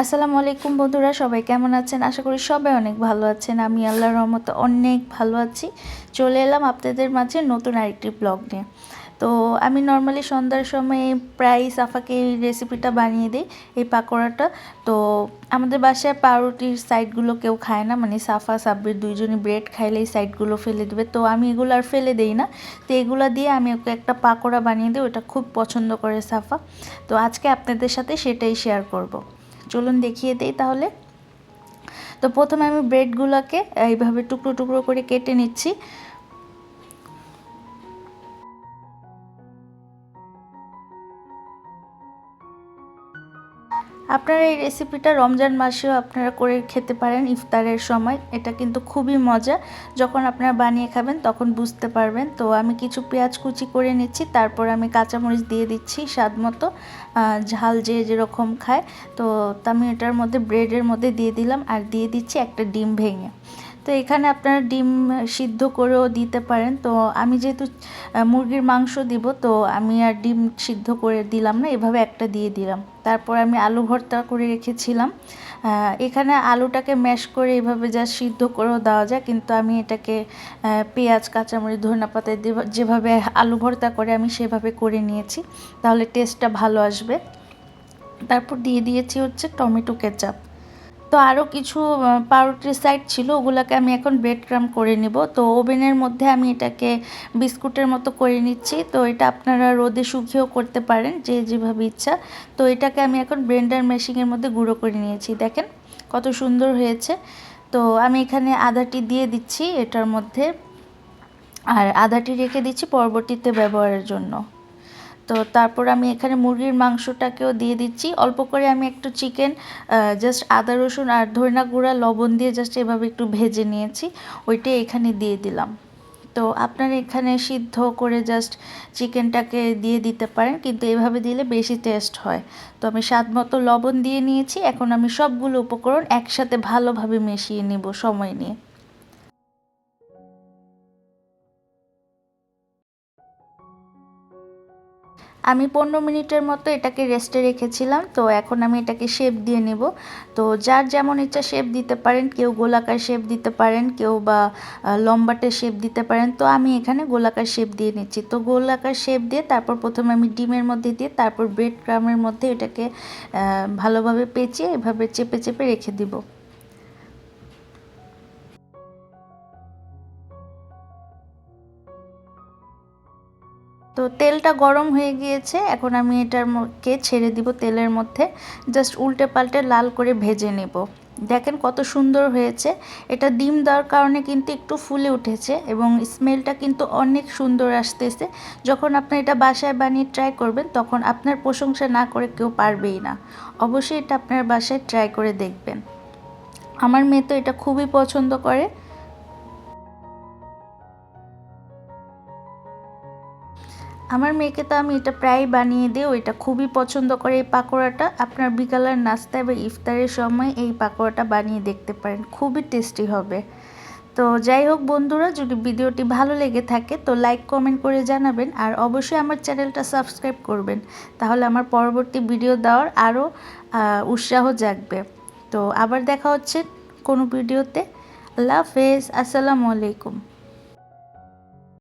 আসসালামু আলাইকুম বন্ধুরা, সবাই কেমন আছেন? আশা করি সবাই অনেক ভালো আছেন। আমি আল্লাহ রহমতে অনেক ভালো আছি। চলে এলাম আপনাদের মাঝে নতুন আরেকটি ব্লগ নিয়ে। তো আমি নর্মালি সন্ধ্যার সময় প্রায় সাফাকে রেসিপিটা বানিয়ে দিই, এই পাকোড়াটা। তো আমাদের বাসায় পাউরুটির সাইডগুলো কেউ খায় না মানে সাফা, সাব্বির দুইজনই ব্রেড খাইলে এই সাইডগুলো ফেলে দেবে। তো আমি এগুলো আর ফেলে দেই না। তো এগুলো দিয়ে আমি ওকে একটা পাকোড়া বানিয়ে দিই ওটা খুব পছন্দ করে সাফা। তো আজকে আপনাদের সাথে সেটাই শেয়ার করব। চলুন দেখিয়ে দেই তাহলে। তো প্রথমে আমি ব্রেডগুলোকে এইভাবে টুকরো টুকরো করে কেটে নিচ্ছি। আপনারা এই রেসিপিটা রমজান মাসেও আপনারা করে খেতে পারেন ইফতারের সময়। এটা কিন্তু খুবই মজা। যখন আপনারা বানিয়ে খাবেন তখন বুঝতে পারবেন। তো আমি কিছু পেঁয়াজ কুচি করে নিচ্ছি, তারপর আমি কাঁচামরিচ দিয়ে দিচ্ছি স্বাদ মতো। ঝাল যে যেরকম খায়। তো আমি এটার মধ্যে ব্রেডের মধ্যে দিয়ে দিলাম। আর দিয়ে দিচ্ছি একটা ডিম ভেঙে। তো এখানে আপনারা ডিম সিদ্ধ করেও দিতে পারেন। তো আমি যেহেতু মুরগির মাংস দিব, তো আমি আর ডিম সিদ্ধ করে দিলাম না, এভাবে একটা দিয়ে দিলাম। তারপর আমি আলু ভর্তা করে রেখেছিলাম। এখানে আলুটাকে ম্যাশ করে এভাবে যা সিদ্ধ করেও দেওয়া যায়, কিন্তু আমি এটাকে পেঁয়াজ, কাঁচামরিচ, ধনিয়া পাতা যেভাবে আলু ভর্তা করে আমি সেভাবে করে নিয়েছি, তাহলে টেস্টটা ভালো আসবে। তারপর দিয়ে দিয়েছি হচ্ছে টমেটো কেচাপ। তো আরও কিছু পাউরুটির সাইড ছিল, ওগুলোকে আমি এখন ব্রেড ক্রাম করে নিব। তো ওভেনের মধ্যে আমি এটাকে বিস্কুটের মতো করে নিচ্ছি। তো এটা আপনারা রোদে শুকিয়েও করতে পারেন, যে যেভাবে ইচ্ছা। তো এটাকে আমি এখন ব্লেন্ডার মেশিনের মধ্যে গুঁড়ো করে নিয়েছি। দেখেন কত সুন্দর হয়েছে। তো আমি এখানে আদাটি দিয়ে দিচ্ছি এটার মধ্যে। আর আদাটি রেখে দিচ্ছি পরবর্তীতে ব্যবহারের জন্য। তো তারপর আমি এখানে মুরগির মাংসটাকেও দিয়ে দিচ্ছি। অল্প করে আমি একটু চিকেন জাস্ট আদা রসুন আর ধইনা গুঁড়া, লবণ দিয়ে জাস্ট এভাবে একটু ভেজে নিয়েছি। ওইটাই এখানে দিয়ে দিলাম। তো আপনার এখানে সিদ্ধ করে জাস্ট চিকেনটাকে দিয়ে দিতে পারেন, কিন্তু এভাবে দিলে বেশি টেস্ট হয়। তো আমি স্বাদ মতো লবণ দিয়ে নিয়েছি। এখন আমি সবগুলো উপকরণ একসাথে ভালোভাবে মিশিয়ে নেব সময় নিয়ে। আমি পনেরো মিনিটের মতো এটাকে রেস্টে রেখেছিলাম, তো এখন আমি এটাকে শেপ দিয়ে নেব। তো যার যেমন ইচ্ছা শেপ দিতে পারেন, কেউ গোলাকার শেপ দিতে পারেন, কেউ বা লম্বাটে শেপ দিতে পারেন, তো আমি এখানে গোলাকার শেপ দিয়ে নিচ্ছি। তো গোলাকার শেপ দিয়ে তারপর প্রথমে আমি ডিমের মধ্যে দিয়ে তারপর ব্রেড ক্রামের মধ্যে এটাকে ভালোভাবে পেঁচিয়ে এভাবে চেপে চেপে রেখে দিব। তো তেলটা গরম হয়ে গিয়েছে, এখন আমি এটারকে ছেড়ে দিব তেলের মধ্যে জাস্ট উল্টে পাল্টে লাল করে ভেজে নেব। দেখেন কত সুন্দর হয়েছে, এটা ডিম দেওয়ার কারণে কিন্তু একটু ফুলে উঠেছে এবং স্মেলটা কিন্তু অনেক সুন্দর আসতেছে। যখন আপনি এটা বাসায় বানিয়ে ট্রাই করবেন, তখন আপনার প্রশংসা না করে কেউ পারবেই না। অবশ্যই এটা আপনার বাসায় ট্রাই করে দেখবেন। আমার মেয়ে তো এটা খুবই পছন্দ করে। আমার মেয়েকে তো আমি এটা প্রায় বানিয়ে দিই ওইটা খুবই পছন্দ করে এই পাকোড়াটা। আপনার বিকালের নাস্তা বা ইফতারের সময় এই পাকোড়াটা বানিয়ে দেখতে পারেন, খুবই টেস্টি হবে। তো যাই হোক বন্ধুরা, যদি ভিডিওটি ভালো লেগে থাকে, তো লাইক, কমেন্ট করে জানাবেন আর অবশ্যই আমার চ্যানেলটা সাবস্ক্রাইব করবেন, তাহলে আমার পরবর্তী ভিডিও দেওয়ার আরও উৎসাহ জাগবে। তো আবার দেখা হচ্ছে কোনো ভিডিওতে। আল্লাহ হাফেজ, আসসালামু আলাইকুম।